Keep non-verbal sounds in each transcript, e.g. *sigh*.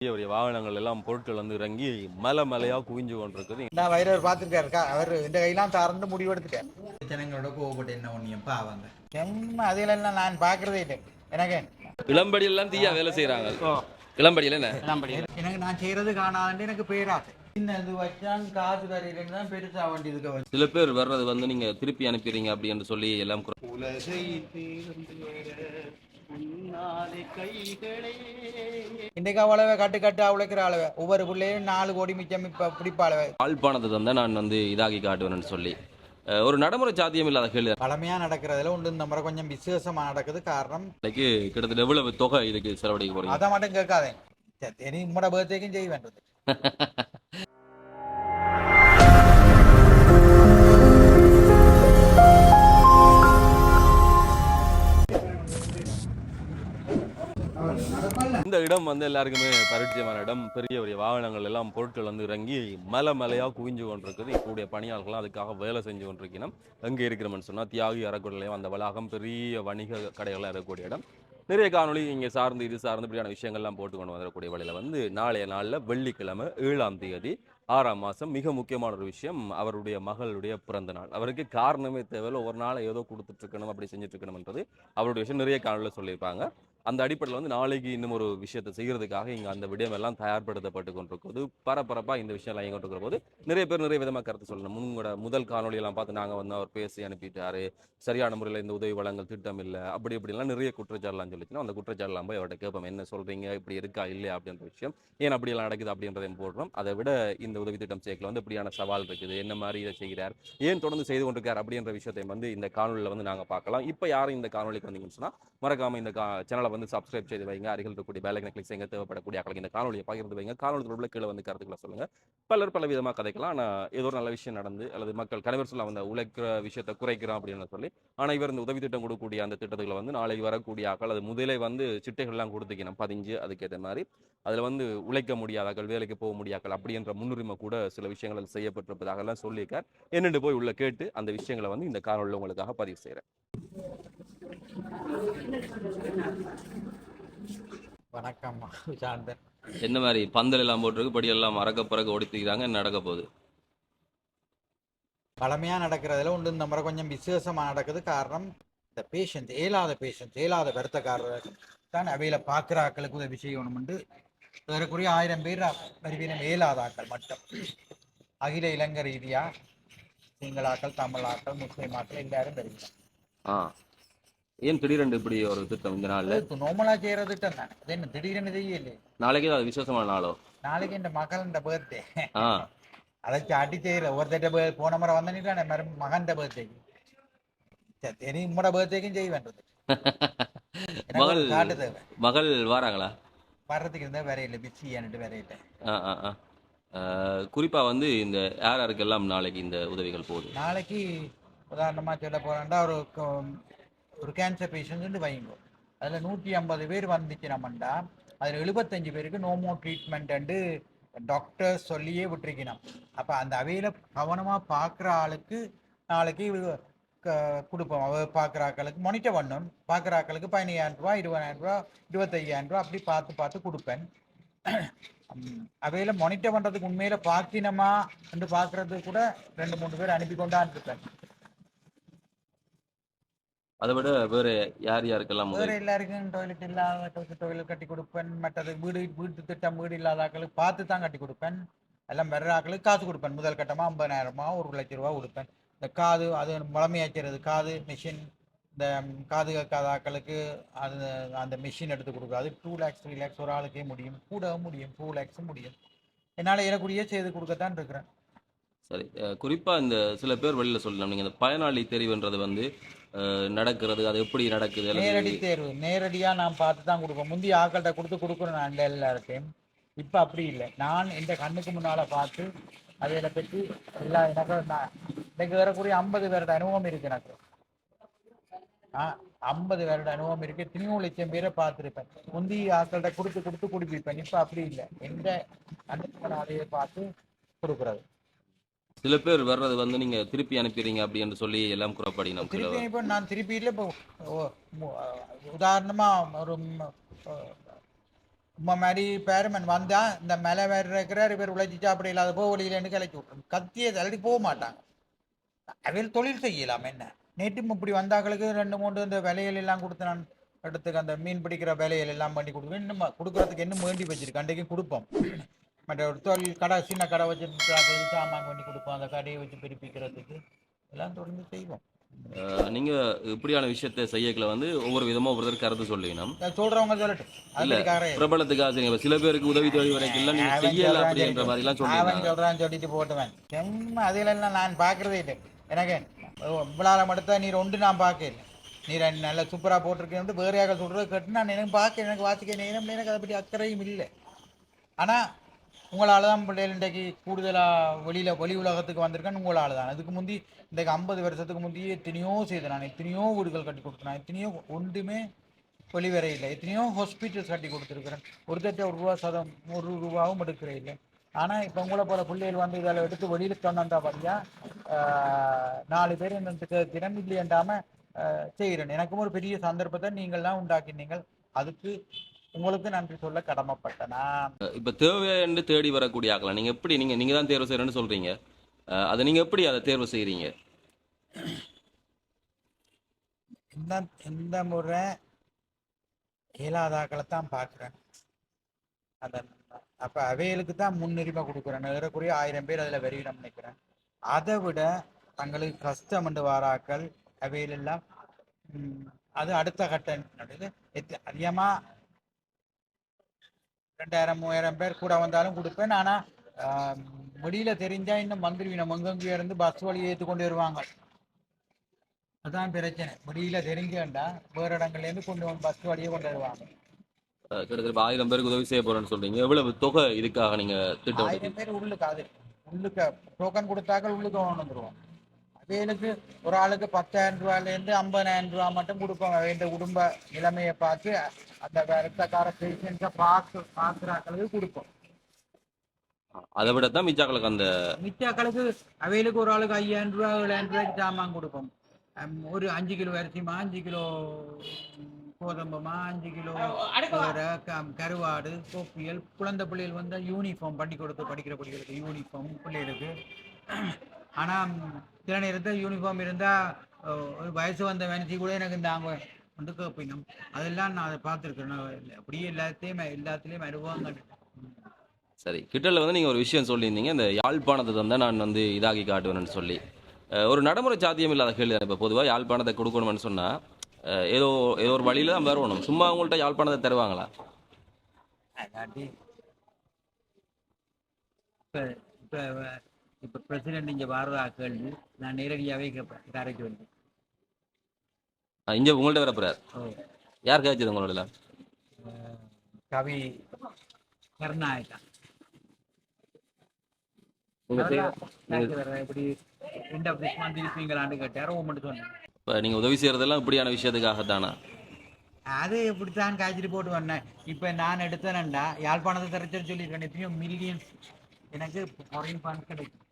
பெரிய வாகனங்கள் எல்லாம் பொருட்கள் வந்து இறங்கி மலை மலையா குவிஞ்சு கொண்டிருக்குது. நான் வைரவர் பார்த்துருக்காருக்கா அவர் இந்த கையெல்லாம் திறந்து முடிவெடுத்துட்டேன் ஜனங்களோட கோவப்பட்டு என்ன ஒன்றியம் பாவங்க செம்ம அதிலெல்லாம் நான் பார்க்கறதே இல்லை. எனக்கு இளம்படி எல்லாம் தீயா வேலை செய்யறாங்க இளம்படியில என்ன? எனக்கு நான் செய்யறது காணாதுன்னு எனக்கு பேராசை. சில பேர் வர்றது வந்து நீங்க திருப்பி அனுப்பிடுறீங்க அப்படின்னு சொல்லி எல்லாம் இன்றைக்கு அவ்வளவு கட்டு கட்டு அவ்வளோக்கிற அளவு. ஒவ்வொரு பிள்ளையும் நாலு கோடி மிச்சம் இப்போ பிடிப்ப அளவு யாழ்ப்பாணத்தை தான் நான் வந்து இதாகி காட்டுவேன்னு சொல்லி. ஒரு நடைமுறை சாத்தியம் இல்லாத கேள்வி. பழமையா நடக்கிறதுல உண்டு. இந்த முறை கொஞ்சம் விசேஷமா நடக்குது காரணம். நாளைக்கு கிட்டத்தட்ட எவ்வளவு தொகை இதுக்கு செலவழிக்க போறீங்க? அதை மட்டும் கேட்காதே. சரி உங்களோட பர்த்டேக்கும் செய்ய வேண்டது *laughs* இடம் வந்து எல்லாருக்குமே பரிச்சயமான இடம். பெரிய பெரிய வாகனங்கள் எல்லாம் பொருட்கள் வந்து இறங்கி மலை மலையாக குவிஞ்சு கொண்டிருக்குது. இப்போடைய பணியாளர்கள்லாம் அதுக்காக வேலை செஞ்சு கொண்டிருக்கணும் எங்கே இருக்கிறோம்னு சொன்னால் தியாகி அறக்குடலையும் அந்த வளாகம். பெரிய வணிக கடைகளாக இருக்கக்கூடிய இடம். நிறைய காணொலி இங்கே சார்ந்து இது சார்ந்து இப்படியான விஷயங்கள்லாம் போட்டு கொண்டு வரக்கூடிய வழியில் வந்து நாளைய நாளில் வெள்ளிக்கிழமை ஏழாம் தேதி ஆறாம் மாதம் மிக முக்கியமான ஒரு விஷயம் அவருடைய மகளுடைய பிறந்த நாள். அவருக்கு காரணமே தேவையில்ல. ஒவ்வொரு நாளை ஏதோ கொடுத்துட்டு இருக்கணும் அப்படி செஞ்சுட்டு இருக்கணும்ன்றது அவருடைய விஷயம். நிறைய காணொலியில் சொல்லியிருப்பாங்க. அந்த அடிப்படையில் வந்து நாளைக்கு இன்னும் ஒரு விஷயத்தை செய்கிறதுக்காக இங்கே அந்த விடயம் எல்லாம் தயார்படுத்தப்பட்டு கொண்டிருக்கும்போது பரபரப்பாக இந்த விஷயம் எல்லாம் இயங்கிட்டு போது நிறைய பேர் நிறைய விதமாக கருத்து சொல்லணும். முன்கூட முதல் காணொலியெல்லாம் பார்த்து நாங்கள் வந்து அவர் பேசி அனுப்பிட்டாரு. சரியான முறையில் இந்த உதவி வழங்கல் திட்டம் இல்லை அப்படி இப்படிலாம் நிறைய குற்றச்சாட்டுலாம் சொல்லிச்சுன்னா அந்த குற்றச்சாட்டுலாம் போய் அவர்கிட்ட கேட்போம். என்ன சொல்றீங்க? இப்படி இருக்கா? இல்லையா? அப்படின்ற விஷயம். ஏன் அப்படியெல்லாம் நடக்குது? அப்படின்றதையும் போடுறோம். அதை விட இந்த உதவி திட்டம் சேர்க்கல வந்து இப்படியான சவால் இருக்குது. என்ன மாதிரி இதை செய்கிறார்? ஏன் தொடர்ந்து செய்து கொண்டிருக்கார்? அப்படின்ற விஷயத்தையும் வந்து இந்த காணொலியில் வந்து நாங்கள் பார்க்கலாம். இப்போ யாரும் இந்த காணொலிக்கு வந்தீங்கன்னு சொன்னால் மறக்காமல் இந்த கா சேனலை வந்து சப்ஸ்கிரைப் செய்து வைங்க. அருகில் இருக்கக்கூடிய பேலைக்கனை கிளிக் செய்யுங்க. தேவைப்படக்கூடிய ஆக்களுக்கு இந்த காணொலியை பகிர்ந்து வைங்க. காணொலி தொடர்பில் கீழே வந்து கருத்துக்களை சொல்லுங்க. பலர் பல விதமாக கதைக்கலாம். ஆனால் ஏதோ ஒரு நல்ல விஷயம் நடந்து அல்லது மக்கள் கணவர் சொல்ல வந்த உழைக்கிற விஷயத்தை குறைக்கிறோம் அப்படின்னு சொல்லி ஆனால் இவர் இந்த உதவி திட்டம் கொடுக்கக்கூடிய அந்த திட்டத்துக்களை வந்து நாளைக்கு வரக்கூடிய ஆக்கள் அது முதலே வந்து சிட்டைகள்லாம் கொடுத்துக்கணும். பதிஞ்சு அதுக்கேற்ற மாதிரி. அதில் வந்து உழைக்க முடியாதாக்கள் வேலைக்கு போக முடியாக்கள் அப்படின்ற முன்னுரிமை கூட சில விஷயங்கள் செய்யப்பட்டிருப்பதாக எல்லாம் சொல்லியிருக்கார். என்னென்று போய் உள்ள கேட்டு அந்த விஷயங்களை வந்து இந்த காணொலியில் உங்களுக்காக பதிவு செய்கிறேன் வணக்கம் சாந்தன். என்ன மாதிரி பந்தல் எல்லாம் போட்டிருக்கு? படியெல்லாம் மறக்க பிறகு ஓடித்துக்கிறாங்க என்ன நடக்க போகுது? பழமையா நடக்கிறதுல உண்டு. இந்த முறை கொஞ்சம் விசேஷமா நடக்குது. காரணம் இந்த பேஷண்ட் இயலாத பேஷண்ட் இயலாத வருத்தக்காரர் தான் அவையில பார்க்குற ஆக்களுக்கு உதவி செய்யணும்னு ஏறக்குறைய ஆயிரம் பேர் வருவீனம் இயலாத ஆக்கள் மட்டும். அகில இலங்கை ரீதியா சிங்களாக்கள் தமிழாக்கள் முஸ்லீம் ஆக்கள் எல்லாரும் ஆ. ஏன் திடீரென்று இப்படி ஒரு திட்டம் இந்த நாளில்? நார்மலா செய்யற திட்டம் தான். அது என்ன திடீர்னு செய்யலையே நாளைக்கு அது விசேஷமான நாளோ? நாளைக்கு மகள் இந்த பர்த்டே அதை சாட்டி செய்யல ஒருத்தட்ட போன முறை வந்தனிட்டு மறு மகன் பர்த்டேக்கு சரி உம்மோட பர்த்டேக்கும் செய்ய வேண்டது மகள் காட்டு தேவை. மகள் வாராங்களா? வர்றதுக்கு இருந்தா பிச்சியான்ட்டு வரையில ஆ ஆ ஆ. அஹ், குறிப்பா வந்து இந்த யார் யாருக்கெல்லாம் நாளைக்கு இந்த உதவிகள் போகுது நாளைக்கு உதாரணமா சொல்ல போறாண்டா ஒரு ஒரு கேன்சர் பேஷண்ட் வைங்கோ அதில் நூற்றி ஐம்பது பேர் வந்துச்சு நம்மண்டா அதில் எழுபத்தஞ்சு பேருக்கு நோமோ ட்ரீட்மெண்ட் டாக்டர் சொல்லியே விட்டுருக்கணும் அப்போ அந்த அவையில் கவனமாக பார்க்குற ஆளுக்கு நாளைக்கு க- கொடுப்போம் அவ பார்க்குற ஆக்களுக்கு மொனிட்டர் பண்ணணும் பார்க்குற ஆக்களுக்கு பதினையாயிரம் ரூபா இருபதாயிரம் ரூபா இருபத்தையாயிரம் ரூபா அப்படி பார்த்து பார்த்து கொடுப்பேன் அவையில் மொனிட்டர் பண்ணுறதுக்கு உண்மையில் பார்த்தினமா பார்க்கினமா என்று பார்க்கறதுக்கு கூட ரெண்டு மூணு பேர் அனுப்பி கொண்டாந்து இருப்பேன் அதை விட வேற யார் யாருக்கெல்லாம் வேற எல்லாருக்கும் டாய்லெட் இல்லாத டாய்லெட் கட்டி கொடுப்பேன். மற்றது வீடு வீட்டு திட்டம் வீடு இல்லாத ஆக்களுக்கு பார்த்து தான் கட்டி கொடுப்பேன். எல்லாம் வர்ற ஆக்களுக்கு காசு கொடுப்பேன். முதல் கட்டமா ஐம்பதாயிரமா ஒரு லட்ச ரூபா கொடுப்பேன். இந்த காது அது முழமையாக்கிறது காது மிஷின் இந்த காது கேட்காத ஆக்களுக்கு அது அந்த மிஷின் எடுத்து கொடுக்குறது. டூ லேக்ஸ் த்ரீ லேக்ஸ் ஒரு ஆளுக்கே முடியும். கூடவும் முடியும். டூ லேக்ஸும் முடியும். என்னால் எனக்குரிய செய்து கொடுக்கத்தான் இருக்கிறேன். சரி. அஹ், குறிப்பா இந்த சில பேர் வெளியில சொல்லலாம். நீங்க இந்த பயனாளி தெரிவுன்றது வந்து நடக்கிறது அது எப்படி நடக்குது நேரடி தேர்வு. நேரடியா நான் பார்த்து தான் கொடுப்பேன் முந்தைய ஆக்கள்கிட்ட கொடுத்து கொடுக்குறேன் நான் எல்லாருக்கும் இப்ப அப்படி இல்லை. நான் இந்த கண்ணுக்கு முன்னால பார்த்து அதில் பற்றி எல்லா எனக்கு நான் எனக்கு வரக்கூடிய ஐம்பது பேரோட அனுபவம் இருக்கு எனக்கு. ஆ ஐம்பது பேரோட அனுபவம் இருக்கு. எத்தனையோ லட்சம் பேரை பார்த்துருப்பேன். முந்தைய ஆக்கள்கிட்ட கொடுத்து கொடுத்து குடிப்பிப்பேன் இப்ப அப்படி இல்லை. எந்த கண்ணுக்கு முன்னாலேயே பார்த்து கொடுக்குறது. சில பேர் வர்றது வந்து நீங்க திருப்பி அனுப்பிடுறீங்க அப்படின்னு சொல்லி எல்லாம் குறப்படினோம் சில திருப்பி இப்போ நான் திருப்பி இல்லை இப்போ உதாரணமா ஒரு மாதிரி பேரமன் வந்தா இந்த மலை வேற இருக்கிறார் இவர் உழைச்சி சாப்பிட இல்லாத போக வழியிலன்னு கிளச்சி விட்டுரும். கத்திய தள்ளி போக மாட்டாங்க. அவையில் தொழில் செய்யலாம் என்ன? நேற்றும் இப்படி வந்தாக்களுக்கு ரெண்டு மூணு இந்த விலைகள் எல்லாம் கொடுத்து நான் எடுத்துக்கு அந்த மீன் பிடிக்கிற வேலைகள் எல்லாம் பண்ணி கொடுக்குறேன் இன்னும் கொடுக்குறதுக்கு இன்னும் வேண்டி வச்சிருக்கு? அன்றைக்கும் கொடுப்போம். மற்ற ஒரு தொழில் கடை சின்ன கடை வச்சு சாமான் பண்ணி கொடுப்போம். அந்த கடையை வச்சு பிரிப்பிக்கிறதுக்கு எல்லாம் தொடர்ந்து செய்வோம். நீங்க இப்படியான விஷயத்தை செய்யக்கல வந்து ஒவ்வொரு விதமா ஒவ்வொருத்தர் கருத்து சொல்லுவீனம் அதை சொல்றவங்க சொல்லட்டும். இல்ல, பிரபலத்துக்காக செய்யுங்க சில பேருக்கு உதவி தேவை வரைக்கும் இல்ல நீங்க செய்யல அப்படின்ற மாதிரி எல்லாம் அவன் சொல்லுவாங்க சொல்றான் சொல்லிட்டு போட்டுவேன். செம்ம அதில் எல்லாம் நான் பார்க்கறதே இல்லை. எனக்கு இவ்வளோ மட்டும் நீர் ஒன்று நான் பார்க்கல. நீர் நல்ல சூப்பராக போட்டிருக்கேன் வேறு யாரும் சொல்கிறது கேட்டு நான் எனக்கு பார்க்க எனக்கு வாசிக்க நேரம் எனக்கு அதை பற்றி அக்கறையும் இல்லை. ஆனால் உங்களால் தான் பிள்ளைகள் இன்றைக்கு கூடுதலாக வெளியில் வெளி உலகத்துக்கு வந்திருக்கேன் உங்களால் தான் அதுக்கு முந்தி இன்றைக்கு ஐம்பது வருஷத்துக்கு முந்தையே எத்தனையோ செய்தேன் நான். எத்தனையோ வீடுகள் கட்டி கொடுத்துனேன் எத்தனையோ ஒன்றுமே வெளிவர இல்லை எத்தனையோ ஹாஸ்பிட்டல்ஸ் கட்டி கொடுத்துருக்குறேன். ஒரு தட்ட ஒரு ரூபா சதம் ஒரு ரூபாவும் எடுக்கிற இல்லை. ஆனால் இப்போ உங்களை போல பிள்ளைகள் வந்து இதில் எடுத்து வெளியில் கொண்டாந்தா பாத்தியா? நாலு பேர் என்னத்துக்கு தினம் இல்லையண்டாமல் செய்கிறேன். எனக்கும் ஒரு பெரிய சந்தர்ப்பத்தை நீங்கள்லாம் உண்டாக்கினீங்கள். அதுக்கு உங்களுக்கு நன்றி சொல்ல கடமைப்பட்டேன்? நான் இப்ப தேவைன்னு தேடி வரக்கூடிய ஆக்கலாம் நீங்க எப்படி நீங்க நீங்க தான் தேர்வு செய்யறேன்னு சொல்றீங்க. அதை நீங்க எப்படி அதை தேர்வு செய்றீங்க? இந்த இந்த முறை இயலாதாக்களை தான் பார்க்குறேன். அந்த அப்போ அவைகளுக்கு தான் முன்னுரிமை கொடுக்குறேன். ஏறக்குறைய ஆயிரம் பேர் அதில் வெளியிடம் நினைக்கிறேன் அதை விட தங்களுக்கு கஷ்டம் என்று வாராக்கள் அவையில் எல்லாம் ம், அது அடுத்த கட்டம் அதிகமாக ரெண்டாயிரம் மூவாயிரம் பேர் கூட வந்தாலும் கொடுப்பேன். ஆனால் வெளியில தெரிஞ்சா இன்னும் வந்துருவீங்க எங்கெங்கேயோ இருந்து பஸ் வழி ஏற்றி கொண்டு வருவாங்க. அதான் பிரச்சனை. வெளியில தெரிஞ்சேன்டா வேறு இடங்கள்லேருந்து கொண்டு வந்து பஸ் வழியே கொண்டு வருவாங்க. கிட்டத்தட்ட ஆயிரம் பேருக்கு உதவி செய்ய போறேன்னு சொல்றீங்க. எவ்வளவு தொகை இதுக்காக நீங்க திட்டம் ஆயிரம் பேர் உள்ளுக்கு அது உள்ளுக்க டோக்கன் கொடுத்தாக்கள் உள்ளுக்கு வந்துருவோம். அவைகளுக்கு ஒரு ஆளுக்கு பத்தாயிரம் ரூபாயிலேருந்து ஐம்பதாயிரம் ரூபா மட்டும் கொடுப்போம் அவையோட குடும்ப நிலைமையை பார்த்து அந்த ரத்தக்கார பேஷண்ட்ஸை பார்த்து பார்க்குறாக்களுக்கு கொடுப்போம். அதை விட தான் மிச்சாக்களுக்கு அந்த மிச்சாக்களுக்கு அவைகளுக்கு ஒரு ஆளுக்கு ஐயாயிரம் ரூபா ஏழாயிரம் ரூபாய்க்கு சாமான் கொடுப்போம். ஒரு அஞ்சு கிலோ அரிசிமா அஞ்சு கிலோ ம், கோதம்பமா அஞ்சு கிலோ கருவாடு கோப்பியல் குழந்தை பிள்ளைகள் வந்து யூனிஃபார்ம் பண்ணி கொடுத்து படிக்கிற பிள்ளைகளுக்கு யூனிஃபார்ம் பிள்ளைகளுக்கு ஆனால் சில நேரத்தில் யூனிஃபார்ம் இருந்தால் ஒரு வயசு வந்த வேனிச்சி கூட எனக்கு நாங்க வந்து கேட்பினோம் அதெல்லாம் நான் அதை பார்த்துருக்கேன் அப்படியே எல்லாத்தையும் எல்லாத்துலேயும் அனுபவங்கள் சரி கிட்டல வந்து நீங்க ஒரு விஷயம் சொல்லியிருந்தீங்க. இந்த யாழ்ப்பாணத்தை தான் நான் வந்து இதாகி காட்டுவேன்னு சொல்லி. ஒரு நடைமுறை சாத்தியம் இல்லாத கேள்வி இப்போ பொதுவாக யாழ்ப்பாணத்தை கொடுக்கணும்னு சொன்னா அஹ், ஏதோ ஏதோ ஒரு வழியில தான் வரணும். சும்மா உங்கள்கிட்ட யாழ்ப்பாணத்தை தருவாங்களா? இப்போ இப்போ இப்போ பிரசிடென்ட் இங்கே வாரதா கேள்வி. நான் நேரடியாகவே கேட்பேன் கரைக்கு வந்து இங்க உங்கள்ட்ட வர போறார். யார் கேட்குது உங்களோட கவி கருணாயக்கா எப்படி எண்ட் ஆஃப் திஸ் மந்த் இருப்பீங்களான்னு கேட்டார் சொன்னேன். இப்ப உதவி செய்யறதெல்லாம் இப்படியான விஷயத்துக்காகத்தானா? அது எப்படித்தான் காய்ச்சிட்டு போட்டு வந்தேன். இப்போ நான் எடுத்தேன்டா யாழ்ப்பாணத்தை திரைச்சல் சொல்லியிருக்கேன் எத்தனையோ மில்லியன்ஸ் எனக்கு ஃபாரின் ஃபண்ட் கிடைக்கும்.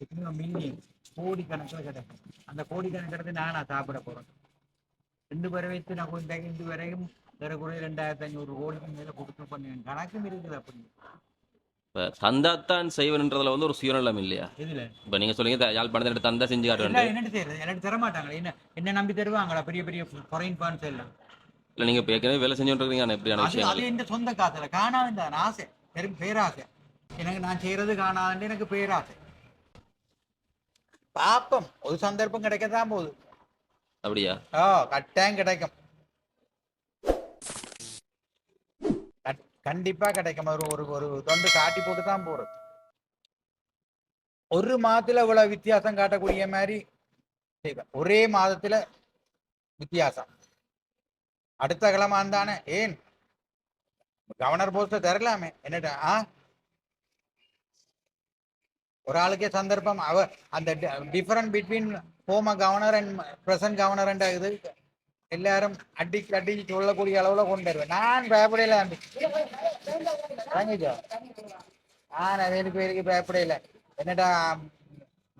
எத்தனையோ மில்லியன் கோடி கணக்கில் கிடைக்கும் அந்த கோடி கணக்கு எடுத்து நான் சாப்பிட போகிறேன் ரெண்டு பேரை வைத்து நான் கொஞ்சம் இந்த வரையும் ஏறக்குறைய ரெண்டாயிரத்தி ஐநூறு கோடிக்கு மேலே கொடுத்து பண்ணுவேன் கணக்கும் இருக்குது அப்படி. இப்ப தந்தாத்தான் செய்வன்ன்றதுல வந்து ஒரு சுயநலம் இல்லையா? இதில் இப்ப நீங்க சொல்லுங்க யாழ்ப்பாணத்தை தந்தா செஞ்சு என்ன காட்டுவேன் என்னட்டு செய்யறது? எனக்கு தர மாட்டாங்களே என்ன என்ன நம்பி தருவாங்களா? பெரிய பெரிய ஃபாரின் ஃபண்ட்ஸ் எல்லாம். இல்ல நீங்க இப்ப ஏற்கனவே வேலை செஞ்சுட்டு இருக்கீங்க எப்படியான விஷயங்கள் அது என் சொந்த காசுல காணாதுன்ற ஆசை. பெரும் பேராசை. எனக்கு நான் செய்யறது காணாதுன்னு எனக்கு பேராசை. பாப்போம். ஒரு சந்தர்ப்பம் கிடைக்கத்தான் போகுது. அப்படியா? ஓ கட்டாயம் கிடைக்கும். கட்- கண்டிப்பா கிடைக்கும். ஒரு ஒரு ஒரு தொண்டு காட்டி போட்டு தான் போறது ஒரு மாதத்துல இவ்வளவு வித்தியாசம் காட்டக்கூடிய மாதிரி செய்வேன். ஒரே மாதத்துல வித்தியாசம். அடுத்த கிழமை தானே ஏன்? கவர்னர் போஸ்ட தரலாமே. என்னடா ஆ? ஒரு ஆளுக்கே சந்தர்ப்பம். அவ அந்த difference between ஹோம governor and present governor இது எல்லாரும் அடிக்கு அடி சொல்லக்கூடிய அளவுல கொண்டு வருவேன். நான் பயப்படையில தம்பி. வாங்கிச்சோ நான் அவனுக்கு பேருக்கு பயப்படையில என்னடா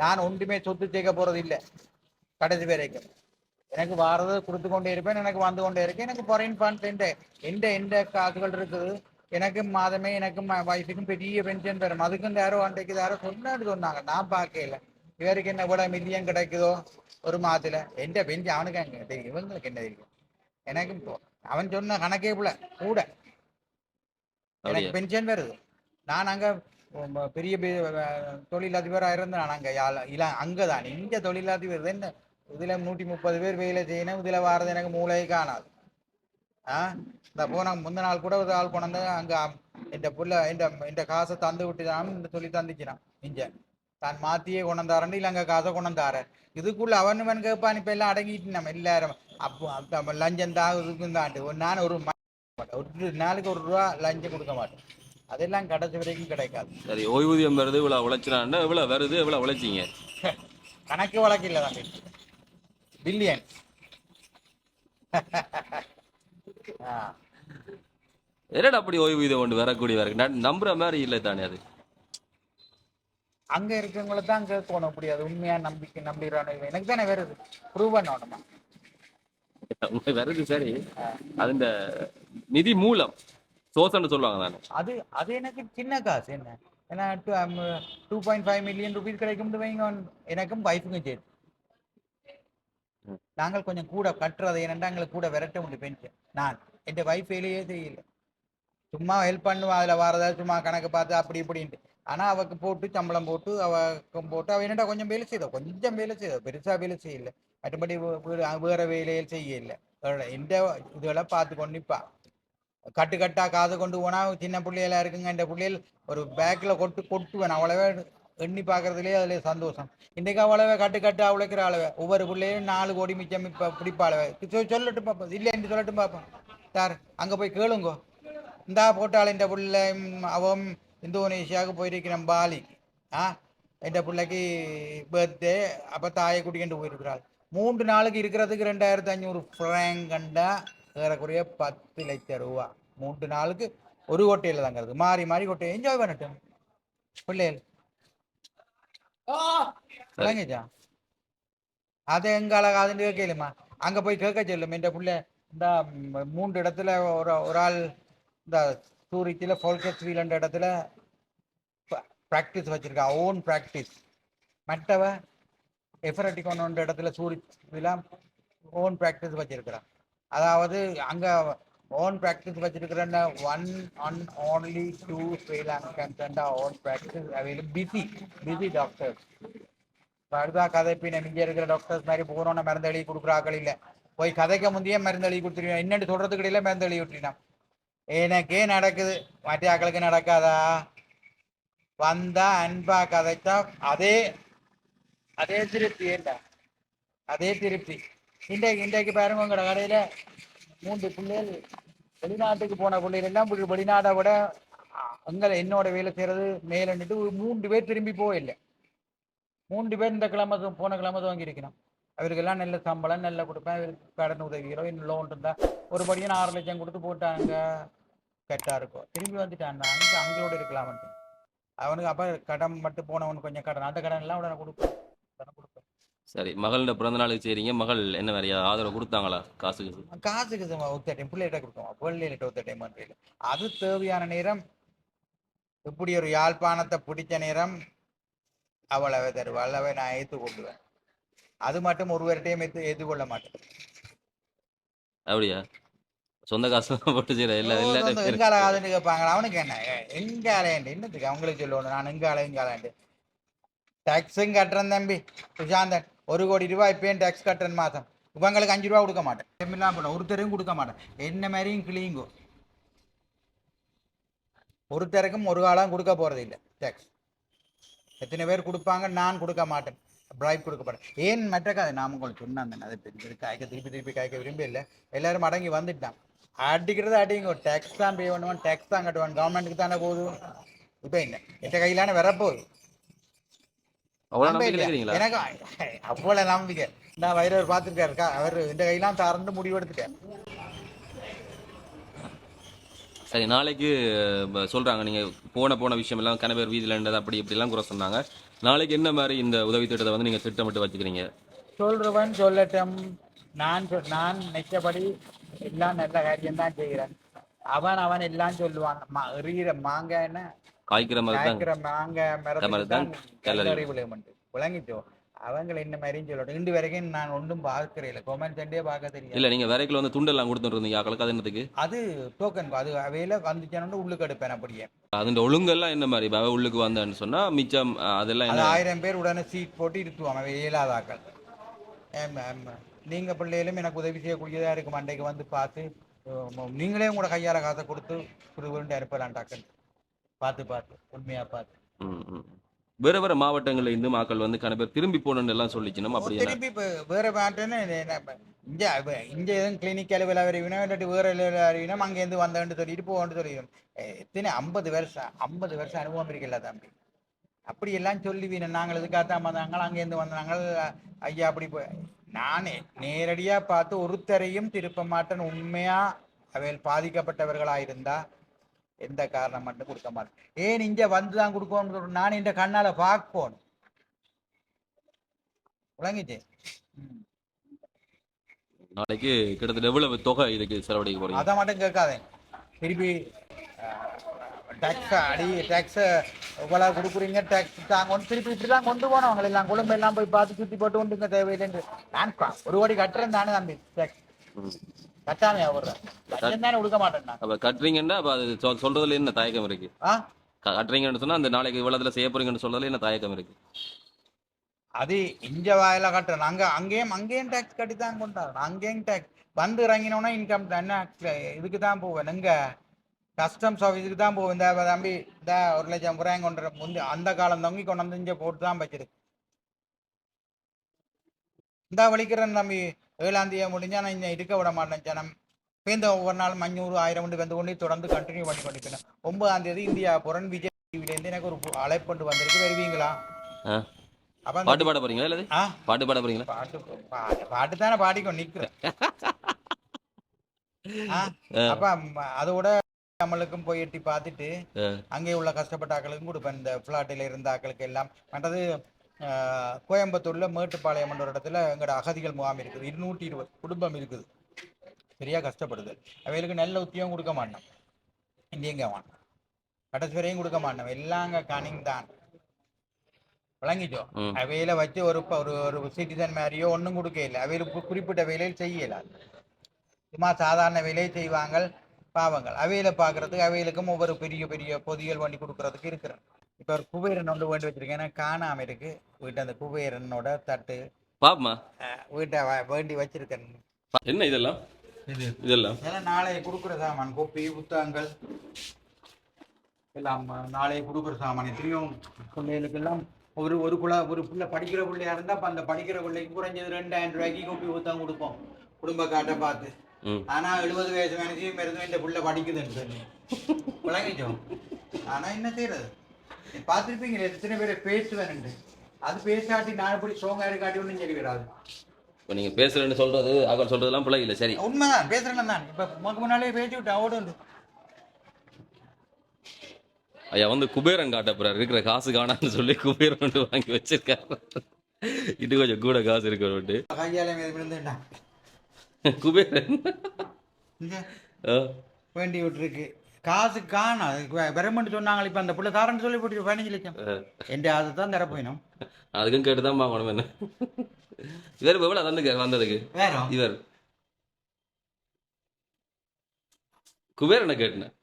நான் ஒன்றுமே சொத்து சேர்க்க போறது இல்லை. கடைசி வரைக்கும். எனக்கு வாரதை கொடுத்து கொண்டே இருப்பேன் எனக்கு வந்து கொண்டே இருக்கேன் எனக்கு ஃபாரின் ஃபண்ட் எந்த எந்த எந்த காசுகள் இருக்குது. எனக்கு மாதமே எனக்கு வயசுக்கும் பெரிய பென்ஷன் தரும். அதுக்கும் யாரோ அன்றைக்கு யாரோ சொன்னான்னு சொன்னாங்க. நான் பார்க்கல. இவருக்கு என்ன கூட மில்லியன் கிடைக்குதோ ஒரு மாதத்துல. எந்த பென்ஷன் அவனுக்கு அங்க தெரியும். இவங்களுக்கு என்ன தெரியும்? எனக்கு இப்போ அவன் சொன்ன கணக்கே போல. கூட. எனக்கு பென்ஷன் வருது. நான் அங்க பெரிய தொழிலதிபராக இருந்தேன். நான் அங்க யாழ இல்ல அங்கதான். இங்க தொழிலதிபர் என்ன? இதுல நூற்றி முப்பது பேர் வேலை செய்யணும். இதுல வாரது எனக்கு மூளையை காணாது. ஆ? இந்த போன முந்த நாள் கூட ஒரு ஆள் கொண்டாந்து அங்க இந்த புள்ள இந்த இந்த காசை தந்து விட்டுதான் சொல்லி தந்துக்கிறான் இங்க தான் மாத்தியே கொண்டாந்தாரன் இல்ல அங்க காசை கொண்டாந்தாரன் இதுக்குள்ள அவன் இவன் கேட்பான் இப்ப எல்லாம் அடங்கிட்டு நம்ம எல்லாரும். அப்போ லஞ்சம் தான் இதுக்கும் தாண்டு. ஒரு நான் ஒரு ஒரு நாளைக்கு ஒரு ரூபா லஞ்சம் கொடுக்க மாட்டேன் அதெல்லாம் கடைசி வரைக்கும் கிடைக்காது. சரி ஓய்வூதியம் வருது இவ்வளவு உழைச்சினாண்டா இவ்வளவு வருது இவ்வளவு உழைச்சிங்க. கணக்கு வழக்கு இல்லை தான். பில்லியன் *laughs* என்னடா அப்படி ஓய்வூதியம் கொண்டு வரக்கூடிய இருக்கு நான் நம்புற மாதிரி இல்லை தானே அது? அங்க இருக்கவங்கள தான் கேட்கணும் அப்படி அது உண்மையா நம்பிக்கை நம்பிடுறானு எனக்கு தானே வருது. ப்ரூவ் பண்ணணுமா வருது சரி. அது இந்த நிதி மூலம். சோசன்னு சொல்லுவாங்க தானே. அது அது எனக்கு சின்ன காசு என்ன? ஏன்னா two point five million rupees கிடைக்கும் வைங்க. எனக்கும் வைஃபுக்கும் சேர்த்து. நாங்கள் கொஞ்சம் கூட கட்டுறது ஏனென்றா எங்களுக்கு கூட விரட்ட உண்டு பென்ஷன் நான். என் வைஃப் வேலையே செய்யல. சும்மா ஹெல்ப் பண்ணுவா அதில் வரதா சும்மா கணக்கு பார்த்து அப்படி இப்படின்ட்டு. ஆனால் அவக்கு போட்டு சம்பளம் போட்டு அவக்கும் போட்டு அவ என்னடா கொஞ்சம் வேலை செய்தோம் கொஞ்சம் வேலை செய்தோம் பெருசாக வேலை செய்யல. மற்றபடி வே- வீடு- வேற வேலையில் செய்யல. எந்த இதெல்லாம் பார்த்து கொண்டு நிற்பா கட்டு கட்டா காது கொண்டு போனா சின்ன பிள்ளைகளாக இருக்குங்க இந்த பிள்ளைகள் ஒரு பேக்ல கொட்டு கொட்டுவேன். அவ்வளவே எண்ணி பார்க்கறதுலேயே அதுலேயே சந்தோஷம். இன்றைக்கு அவ்வளவு கட்டு கட்டு உழைக்கிற அளவு ஒவ்வொரு பிள்ளையும் நாலு கோடி மிச்சம் இப்போ பிடிப்பா அளவு சொல்லட்டும் பார்ப்போம் இல்லை என்று சொல்லட்டும் பார்ப்போம் சார் அங்கே போய் கேளுங்கோ. இந்தா போட்டாள் இந்த பிள்ளை அவன் இந்தோனேஷியாவுக்கு போயிருக்கிறான் பாலி. ஆ? இந்த பிள்ளைக்கு பர்த்டே அப்போ தாயை கூட்டிகிட்டு போயிருக்கிறாள். மூன்று நாளுக்கு இருக்கிறதுக்கு ரெண்டாயிரத்தி ஐநூறு ஃப்ரேங்க் கண்டா ஏறக்குறைய பத்து லட்சம் ரூபா. மூன்று நாளுக்கு ஒரு கோட்டையில் தங்கிறது. மாறி மாறி கொட்டையை என்ஜாய் பண்ணட்டும். பிள்ளைகள் விளங்குச்சா அது எங்க அழகாதுன்னு கேட்கலுமா அங்க போய் கேட்க சொல்லும் இந்த புள்ள இந்த மூன்று இடத்துல ஒரு ஒரு ஆள் இந்த சூரிச்சில ஃபோல்கஸ் வீலன்ற இடத்துல ப்ராக்டிஸ் வச்சிருக்கா ஓன் ப்ராக்டிஸ் மற்றவ எஃபரட்டிகோன்ற இடத்துல சூரிச்சிலாம் ஓன் ப்ராக்டிஸ் வச்சிருக்கிறான் அதாவது அங்க own practice வச்சிருக்கிறேன்னா one and only two Sri Lankan own practice available busy busy doctors கதை பின்ன இங்க இருக்கிற டாக்டர்ஸ் மாதிரி போனோன்னு மருந்து எழுதி கொடுக்குற ஆக்கள் இல்ல. போய் கதைக்க முந்தையே மருந்து எழுதி கொடுத்துருவோம் என்னன்னு சொல்றதுக்கு இடையில மருந்து எழுதி விட்டுருந்தான் எனக்கே நடக்குது. மற்ற ஆக்களுக்கு நடக்காதா? வந்தா அன்பா கதைத்தா அதே அதே திருப்தி ஏண்டா? அதே திருப்தி. இன்றைக்கு இன்றைக்கு பாருங்க உங்களோட கடையில மூன்று பிள்ளைகள் வெளிநாட்டுக்கு போன பிள்ளைகள் எல்லாம் இப்படி வெளிநாட்டை விட அங்கே என்னோட வேலை செய்யறது மேலன்னுட்டு ஒரு மூன்று பேர் திரும்பி போயில்லை மூன்று பேர் இந்த கிழமை போன கிழமை தான் வாங்கியிருக்கணும் அவருக்கெல்லாம் நல்ல சம்பளம் நல்ல கொடுப்பேன். அவருக்கு கடன் உதவிகளோ இன்னும் லோன் இருந்தா ஒரு படியும் ஆறு லட்சம் கொடுத்து போட்டாங்க. கரெக்டாக இருக்கும். திரும்பி வந்துட்டான். அங்கே அங்களோட இருக்கலாம். அவனுக்கு அப்போ கடன் மட்டும் போனவனுக்கு கொஞ்சம் கடன். அந்த கடன் எல்லாம் உடனே கொடுப்பேன் கொடுப்பேன் சரி மகளோட பிறந்த நாளுக்கு செய்றீங்க. மகள் என்ன வேறையா ஆதரவு கொடுத்தாங்களா? காசுக்கு? காசுக்கு சும்மா ஒத்த டைம் பிள்ளைகிட்ட கொடுத்தோம். பிள்ளைகிட்ட ஒத்த டைம் பண்ணுறீங்க அது தேவையான நேரம் இப்படி ஒரு யாழ்ப்பாணத்தை பிடிச்ச நேரம் அவ்வளவே தருவா அல்லவே நான் ஏற்றுக்கொள்ளுவேன் அது மட்டும் ஒருவர்கிட்டையும் ஏற்று ஏற்றுக்கொள்ள மாட்டேன். அப்படியா? சொந்த காசு போட்டு செய்யற எல்லா சொந்த எங்கால ஆளுன்னு கேட்பாங்க அவனுக்கு என்ன? எங்காலேண்டு என்னத்துக்கு? அவங்களுக்கு சொல்லணும் நான் எங்கால எங்காலேண்டு டேக்ஸும் கட்டுறேன் தம்பி. சுஷாந்தன். ஒரு கோடி ரூபாய் இப்பயும் டேக்ஸ் கட்டுறேன் மாதம் இவங்களுக்கு அஞ்சு ரூபா கொடுக்க மாட்டேன். எல்லாம் போட ஒருத்தரையும் கொடுக்க மாட்டேன். என்ன மாதிரியும் கிளியுங்கோ ஒருத்தருக்கும் ஒரு காலம் கொடுக்க போகிறது இல்லை டேக்ஸ் எத்தனை பேர் கொடுப்பாங்க நான் கொடுக்க மாட்டேன். பிரைப் கொடுக்க மாட்டேன் ஏன் மற்ற அதை? நான் உங்களுக்கு சொன்னாங்க அதை திருப்பி காய்க்க திருப்பி திருப்பி காய்க்க விரும்பி இல்லை எல்லாரும் அடங்கி வந்துட்டான். அடிக்கிறது அடிங்க. டேக்ஸ் தான் பே பண்ணுவான் டேக்ஸ் தான் கட்டுவான். கவர்மெண்ட்டுக்கு தானே போகுது. இப்போ என்ன? எட்ட கையிலான வரப்போகுது அவ்வளவு நம்ப நம்பிக்கை இல்லையா? இருக்கிறீங்களா எனக்கு அவ்வளவு நம்பிக்கை. நான் வைரவர் பார்த்துருக்காருக்கா அவர் இந்த கையெல்லாம் திறந்து முடிவு எடுத்துட்டேன் சரி நாளைக்கு ப- சொல்றாங்க. நீங்க போன போன விஷயம் எல்லாம் கணவர் வீதியில இருந்தது அப்படி இப்படி எல்லாம் குறை சொன்னாங்க. நாளைக்கு என்ன மாதிரி இந்த உதவி திட்டத்தை வந்து நீங்க திட்டமிட்டு வச்சுக்கிறீங்க? சொல்றவன் சொல்லட்டும். நான் நான் நினைச்சபடி எல்லாம் நல்ல காரியம் தான் செய்கிறேன் அவன் அவன் எல்லாம் சொல்லுவான். எறிகிற மாங்காய்னா காய்க்கிற மாதிரி தான் மரத்துக்கு மரத்துக்கு தான் கல்லறி விழுமண்டு விளங்கிச்சோ அவங்களை என்ன மாதிரியும் சொல்லட்டும். இன்று வரைக்கும் நான் ஒன்றும் பார்க்கிறேன் இல்லை கொமெண்ட் சண்டே பார்க்க தெரியும் இல்ல நீங்க வேறைக்குள்ள வந்து துண்டெல்லாம் கொடுத்துட்டு இருந்தீங்க. ஆக்களுக்கு அது என்னத்துக்கு அது டோக்கன் அது அவையில வந்துச்சானு உள்ளுக்கு எடுப்பேன் அப்படியே. அதுன்ற ஒழுங்கெல்லாம் என்ன மாதிரி? அவ உள்ளுக்கு வந்தான்னு சொன்னா மிச்சம் அதெல்லாம் அது ஆயிரம் பேர் உடனே சீட் போட்டு இருத்துவாங்க அவை இயலாதாக்கள் ஆமா, ஆமா. நீங்க பிள்ளைகளும் எனக்கு உதவி செய்யக்கூடியதா இருக்கு. மண்டைக்கு வந்து பார்த்து நீங்களே உங்களோட கையால காசை கொடுத்து புரிவுண்டு அனுப்பலாம் டாக்கள் பார்த்து பார்த்து. உண்மையா பார்த்து. வேற வேற மாவட்டங்கள்ல இருந்து மக்கள் வந்து கன பேர் திரும்பி போகணும்னு எல்லாம் சொல்லிச்சுனோம் அப்படி என்ன? திருப்பி இப்ப வேற மாட்டேன்னு இங்க இங்க எதுவும் கிளினிக் அளவில் அறிவினா இல்லாட்டி வேற அளவில் அறிவினா அங்கேருந்து வந்தேன்னு சொல்லிட்டு போகணும்னு சொல்லிடும். எத்தனை ஐம்பது வருஷம் ஐம்பது வருஷம் அனுபவம் இருக்குல்ல தம்பி. அப்படி எல்லாம் சொல்லுவீங்க நாங்கள் இதுக்காகத்தான் வந்தாங்க? அங்கேருந்து வந்தாங்க ஐயா அப்படி போய் நானே நேரடியா பார்த்து ஒருத்தரையும் திருப்ப மாட்டேன் உண்மையா அவைகள் பாதிக்கப்பட்டவர்களா இருந்தா எந்த காரணம் மட்டும் கொடுக்க மாட்டேன். ஏன் இங்க வந்து தான் கொடுக்கணும் நான் இந்த கண்ணால பார்க்கணும். விளங்கிச்சு. நாளைக்கு கிட்டத்தட்ட எவ்வளவு தொகை இதுக்கு செலவழிக்க போறீங்க? அதை மட்டும் கேட்காதே. திருப்பி டேக்ஸ் அடி டேக்ஸ் இவ்வளவு கொடுக்குறீங்க டேக்ஸ் தாங்க திருப்பி இப்படி தான் கொண்டு போனோம். அவங்களை எல்லாம் குடும்பம் எல்லாம் போய் பார்த்து சுத்தி போட்டு கொண்டுங்க தேவையில்லைன்னு நான் ஒரு வாடி கட்டுறேன் தானே தம்பி டேக்ஸ் ம். கட்டாமே அவர்றேன் லட்சம் தானே கொடுக்க மாட்டேன் அப்ப கட்டுறீங்கன்னா அப்ப அது சொல்- சொல்றதுல என்ன தயக்கம் இருக்கு? ஆ? க- கட்டுறீங்கன்னு சொன்னா அந்த நாளைக்கு இவ்வளவுல செய்ய போறீங்கன்னு சொல்றதுல என்ன தயக்கம் இருக்கு? அது இங்க வாயில கட்டுறேன் அங்க அங்கேயும் அங்கேயும் டேக்ஸ் கட்டி தான் கொண்டாடுறேன் அங்கேயும் டேக்ஸ் வந்து இறங்கினோன்னா இன்கம் என்ன இதுக்கு தான் போவேன். இங்க கஸ்டம்ஸ் ஆஃபீஸுக்கு தான் போவேன். இந்த தம்பி இந்த ஒரு லட்சம் ரூபாய் கொண்டு முந்தி அந்த காலம் தொங்கி கொண்டு வந்து இங்க போட்டு தான் வச்சிருக்கு இந்த வலிக்கிறேன் தம்பி. ஏழாம் தேதி முடிஞ்சா நான் இன்னும் இருக்க விட மாட்டேன் ஜனம். பேந்த ஒவ்வொரு நாள் மஞ்சூறு ஆயிரம் கொண்டு வந்து கொண்டு தொடர்ந்து கண்டினியூ பண்ணி கொண்டிருக்கேன் ஒன்பதாம் தேதி இந்தியா போறேன் விஜய் டிவிலேருந்து எனக்கு ஒரு அழைப்பு வந்திருக்கு. வருவீங்களா? பாட்டு பாட போறீங்களா இல்லது? பாட்டு பாட போறீங்களா? பாட்டு பாட்டு தானே பாடிக்கோ நிக்கிறேன். அப்ப அதோட நம்மளுக்கும் போய் எட்டி பார்த்துட்டு. அங்கே உள்ள கஷ்டப்பட்ட ஆக்களுக்கும் கொடுப்பேன். இந்த பிளாட்டில் இருந்த ஆக்களுக்கு எல்லாம். மற்றது கோயம்புத்தூர்ல மேட்டுப்பாளையம் ஒரு இடத்துல எங்களோட அகதிகள் முகாம் இருக்குது. இருநூற்றி இருபது குடும்பம் இருக்குது. சரியா கஷ்டப்படுது. அவைகளுக்கு நல்ல உத்தியோகம் கொடுக்க மாட்டோம். இந்தியங்க மாட்டோம் கடைசி வரையும் கொடுக்க மாட்டோம். எல்லாம் அங்க கனிங் தான். விளங்கிட்டோம். அவையில வச்சு ஒரு ஒரு ஒரு சிட்டிசன் மாதிரியோ ஒன்றும் கொடுக்க இல்லை. அவையில் குறிப்பிட்ட வேலையில் செய்யல. சும்மா சாதாரண வேலையை செய்வாங்க பாவங்கள். அவையில பார்க்கறதுக்கு அவைகளுக்கும் ஒவ்வொரு பெரிய பெரிய பொதிகள் வண்டி கொடுக்கறதுக்கு இருக்கிறேன் இப்போ ஒரு குபேரன் ஒன்று வேண்டி வச்சிருக்கேன். ஏன்னா காணாம இருக்கு. வீட்டு அந்த குபேரனோட தட்டு. பாப்பமா வீட்டை வேண்டி வச்சிருக்கேன். என்ன இதெல்லாம்? இது. இதெல்லாம். இதெல்லாம் நாளை கொடுக்குற சாமான். கோப்பி புத்தகங்கள் எல்லாம் நாளைக்கு கொடுக்குற சாமான். எத்தனையும் பிள்ளைகளுக்கெல்லாம் ஒரு ஒரு குழா ஒரு பிள்ளை படிக்கிற பிள்ளையா இருந்தா அப்ப அந்த படிக்கிற பிள்ளைக்கு குறைஞ்சது ரெண்டாயிரம் ரூபாய்க்கு கோப்பி புத்தகம் கொடுப்போம். குடும்ப காட்டை பார்த்து. ஆனா எழுபது வயசு மனுஷி மருந்து இந்த புள்ள படிக்குதுன்னு சொல்லி. விளங்கிச்சோம் ஆனா என்ன செய்யறது பார்த்துருப்பீங்களே எத்தனை பேரை பேசுவேன் அது பேசாட்டி நான் எப்படி ஸ்ட்ராங்கா இருக்காட்டி ஒன்றும் சரி வராது இப்போ நீங்க பேசுறேன்னு சொல்றது அகல் சொல்றதெல்லாம் பிள்ளை இல்லை சரி. உண்மைதான் பேசுறேன் தான் இப்ப உனக்கு முன்னாலே பேசி விட்டேன் ஓடு ஐயா வந்து குபேரன் காட்ட போறாரு இருக்கிற காசு காணான்னு சொல்லி குபேரன் வந்து வாங்கி வச்சிருக்காரு. இது கொஞ்சம் கூட காசு இருக்கு விழுந்துட்டா. குபேரன். வேண்டி விட்டுருக்கு. காசு காணா. பெருமண்டு சொன்னாங்க இப்ப அந்த புள்ள தாரன்னு சொல்லி போட்டு பதினஞ்சு லட்சம் என் அதை தான் தர போயிடும் அதுக்கும் கேட்டுதான் வாங்கணும் என்ன? இவர் எவ்வளவு தந்துக்காரு வந்ததுக்கு? வேற? இவர். குபேரனை கேட்டேன்?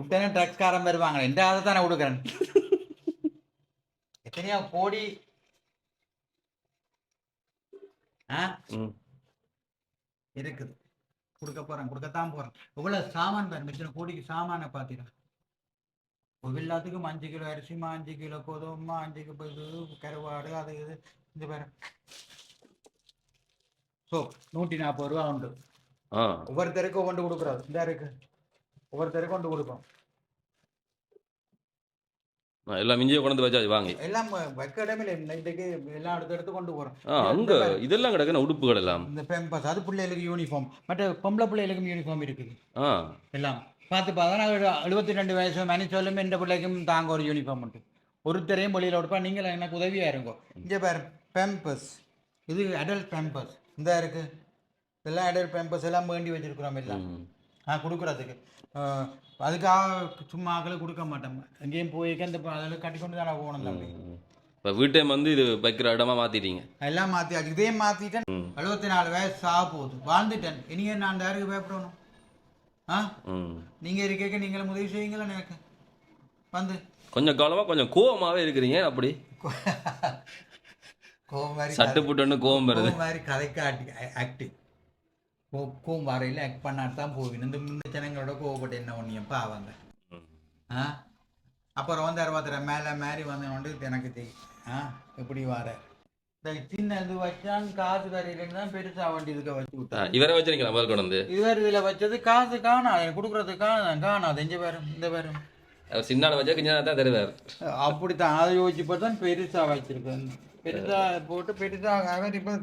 உடனே டாக்ஸ்காரன் வருவாங்க எந்த அதை தானே கொடுக்குறேன் எத்தனையோ கோடி. இருக்குது. கொடுக்க போறேன் கொடுக்கத்தான் போறேன். இவ்வளவு சாமான் பாரு மிச்சம் கோடிக்கு சாமானை பாத்தீங்க எல்லாத்துக்கும் அஞ்சு கிலோ அரிசிமா அஞ்சு கிலோ கோதுமா அஞ்சு கிலோ கருவாடு அது இது இந்த பாரு ஸோ நூற்றி நாற்பது ரூபா உண்டு. ஒவ்வொருத்தருக்கும் கொண்டு கொடுக்குறோம் இந்த இருக்கு. ஒவ்வொருத்தருக்கும் கொண்டு கொடுப்போம். எல்லாம் இஞ்சியை கொண்டு வச்சாச்சு வாங்கி எல்லாம் வைக்க இடமில்ல இன்னைக்கு எல்லாம் அடுத்து எடுத்து கொண்டு போறோம் அங்க இதெல்லாம் கிடக்குன உடுப்புகள் எல்லாம் இந்த பெம்பஸ் அது பிள்ளைகளுக்கு யூனிஃபார்ம் மற்ற பொம்பளை பிள்ளைகளுக்கும் யூனிஃபார்ம் இருக்குது ஆ எல்லாம் பார்த்து பார்த்தா நான் எழுபத்தி ரெண்டு வயசு மனுஷாலும் எந்த பிள்ளைக்கும் தாங்க ஒரு யூனிஃபார்ம் உண்டு ஒருத்தரையும் வெளியில் கொடுப்பா நீங்கள் எனக்கு உதவியா இருங்கோ இங்கே பாரு பெம்பஸ் இது அடல்ட் பேம்பர்ஸ் இந்த இருக்கு இதெல்லாம் அடல்ட் பேம்பர்ஸ் எல்லாம் வேண்டி வச்சிருக்கிறோம் எல்லாம். ஆ கொடுக்குறதுக்கு அதுக்காக சும்மா ஆக்களை கொடுக்க மாட்டோம். எங்கேயும் போய் அந்த அதில் கட்டி கொண்டு தானே போகணும் தம்பி. இப்போ வீட்டையும் வந்து இது வைக்கிற இடமா மாத்திட்டீங்க. எல்லாம் மாற்றியாச்சு இதே மாற்றிட்டேன். எழுபத்தி நாலு வயசு சாக போகுது. வாழ்ந்துட்டேன். இனி நான் யாருக்கு பயப்படணும்? ஆ? நீங்கள் இருக்கேக்க நீங்களும் உதவி செய்வீங்களா எனக்கு வந்து. கொஞ்சம் காலமா கொஞ்சம் கோவமாவே இருக்கிறீங்க அப்படி? *laughs* கோவம் மாதிரி சட்டு புட்டுன்னு கோவம் வருது. மாதிரி கதைக்க ஆக்டிவ் கோ கோவம் வரையில் ஆக்ட் பண்ணாட்டு தான் போவேன் இந்த இந்த ஜனங்களோட கோவப்பட்டு என்ன ஒன்றியம் பாவாங்க ஆ அப்புறம் வந்து அறுபத்தரை மேலே மாறி வந்தவொண்டு எனக்கு தெரியும் ஆ எப்படி வர சின்ன இது வச்சான் காசு கரையிலேருந்து தான் பெருசாக வண்டி இதுக்க வச்சு ஆ, விட்டான் இவரை வச்சிருக்கீங்களா முதல் கொண்டு வந்து இவர் இதில் வச்சது காசு காணாது எனக்கு கொடுக்குறது காணாது காணாது இங்கே பேரும் இந்த பேரும் சின்னால வச்சா கொஞ்சம் தான் தருவார் அப்படித்தான் அதை யோசிச்சு பார்த்தா பெருசாக வச்சிருக்கேன் பெருசாக போட்டு பெருசாக அவர் இப்போ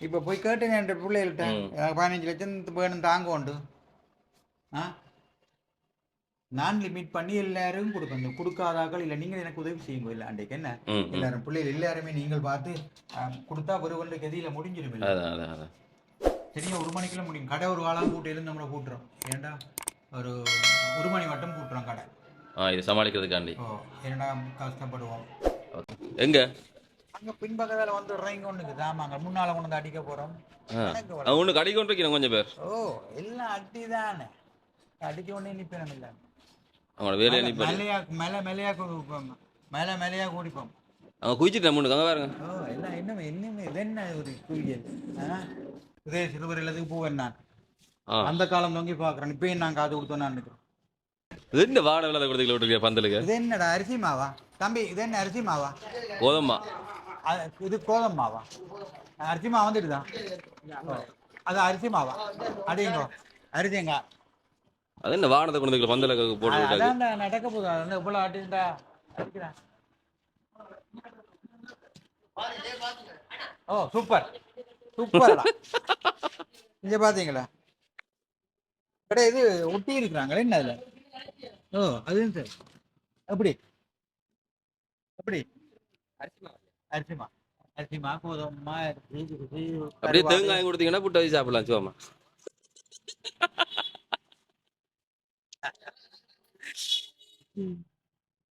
இப்போ போய் கேட்டேன் என் பிள்ளைகள்கிட்ட எனக்கு பதினஞ்சு லட்சம் வேணும் தாங்க உண்டு ஆ நான் லிமிட் பண்ணி எல்லாரும் கொடுக்கணும் கொடுக்காதாக்கள் இல்லை நீங்கள் எனக்கு உதவி செய்யுங்க இல்லை அன்றைக்கு என்ன. எல்லாரும் பிள்ளைகள் எல்லாருமே நீங்கள் பார்த்து கொடுத்தா ஒரு கொண்டு கதியில் முடிஞ்சிடும் இல்லை சரியா ஒரு மணிக்குள்ள முடியும் கடை ஒரு வாழாம் கூட்டு இருந்து நம்மளை கூட்டுறோம் ஏன்டா ஒரு ஒரு மணி மட்டும் கூட்டுறோம் கடை ஆ இது சமாளிக்கிறதுக்காண்டி ஓ என்னடா கஷ்டப்படுவோம். எங்க அங்க பின்பக்கத்தால வந்து இறங்கி ஒண்ணுக்கு தாமாங்க முன்னால கொண்டு வந்து அடிக்க போறோம். ஒன்று கடி கொண்டு கொஞ்சம் பேர். ஓ எல்லாம் அடி தானே அடிக்க உடனே நிப்பேன் இல்ல. அவங்களோட வேலையை நீ பண்ணி மேலையா மேல மேலையா குடிப்போம் மேல மேலையா குடிப்போம். அவங்க குதிச்சுட்டேன் மூணு அங்கே பாருங்க. ஓ எல்லாம் என்ன என்னமே இது என்ன ஒரு குளியல் ஆ? இதே சிறுவர் இல்லத்துக்கு போவேன் நான். அந்த காலம் தொங்கி பாக்குறேன் இப்பயும் நான் காது கொடுத்தோன்னு நினைக்கிறேன். இது என்ன வாடகை கொடுத்துக்கல விட்டுருக்கிய பந்தலுக்கு? இது என்னடா அரிசி மாவா? தம்பி இது என்ன அரிசி மாவா? கோதம்மா அ- இது கோதம் மாவா அரிசி மாவு வந்துட்டுதா ஓ, அது அரிசி மாவா அடிங்கோ அரிசிங்க அது என்ன வானத்தை கொண்டு வந்து பந்தலுக்கு போட்டு அதான் நடக்க போகுது அதான் இவ்வளோ அடிக்கிறேன் ஓ சூப்பர் சூப்பர்டா இங்க பாத்தீங்களா கடை இது ஒட்டி இருக்கிறாங்களே என்ன அதுல ஓ அதுவும் சார் எப்படி எப்படி அரிசிமா? அரிசிமா அரிசி, அப்படியே. தேங்காய் கொடுத்தீங்கன்னா புட்டு வச்சு சாப்பிடலாம் சும்மா.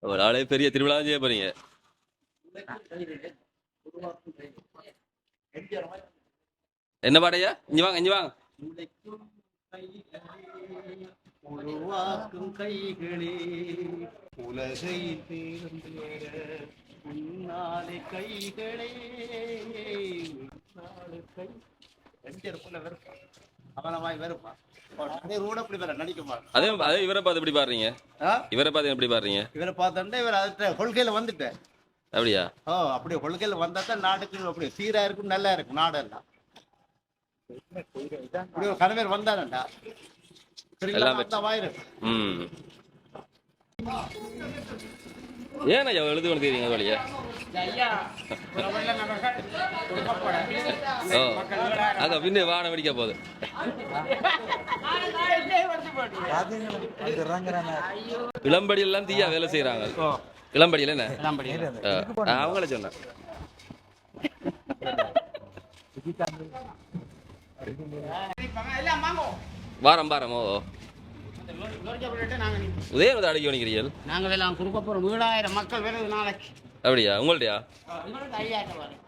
ஒரு ஆளே பெரிய திருவிழா செய்ய போறீங்க. என்ன பாடையா இங்க வாங்க இங்க வாங்க. உருவாக்கும் கைகளே உலகை வர உன்னாலே கைகளே உன்னாலே கை. எம்ஜிஆர் போல வெறுப்பான் அவனமாய் வெறுப்பான் அதே அதே அதே இவரை பார்த்து எப்படி பாடுறீங்க? இவரை பார்த்து எப்படி பாடுறீங்க? இவரை பார்த்தோன்னே இவர் அதுட்ட கொள்கையில வந்துட்டேன் அப்படியா? ஓ அப்படி கொள்கையில வந்தா தான் அப்படி சீரா இருக்கும் நல்லா இருக்கும் நாடெல்லாம். இப்படி ஒரு கணவர் வந்தானண்டா எல்லாமே. ம். ஏன் ஐயா எழுது கொண்டு வழியா ஓ அதான் பின்ன வானம் வெடிக்க போகுது. பாத்தீங்களா இளம்படி எல்லாம் தீயா வேலை செய்யறாங்க இளம்படியில என்ன? ஆ, அவங்கள சொன்னேன் வாரம் வாரம் ஓ. உதய வந்து அடக்கி வணிக்கிறீர்கள் நாங்கள் எல்லாம் கொடுக்க போகிறோம் வீடாயிரம் மக்கள் வருது நாளைக்கு. அப்படியா? உங்கள்டையா ஐயாயிரம்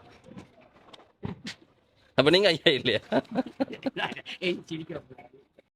அப்ப நீங்க ஐயா இல்லையா?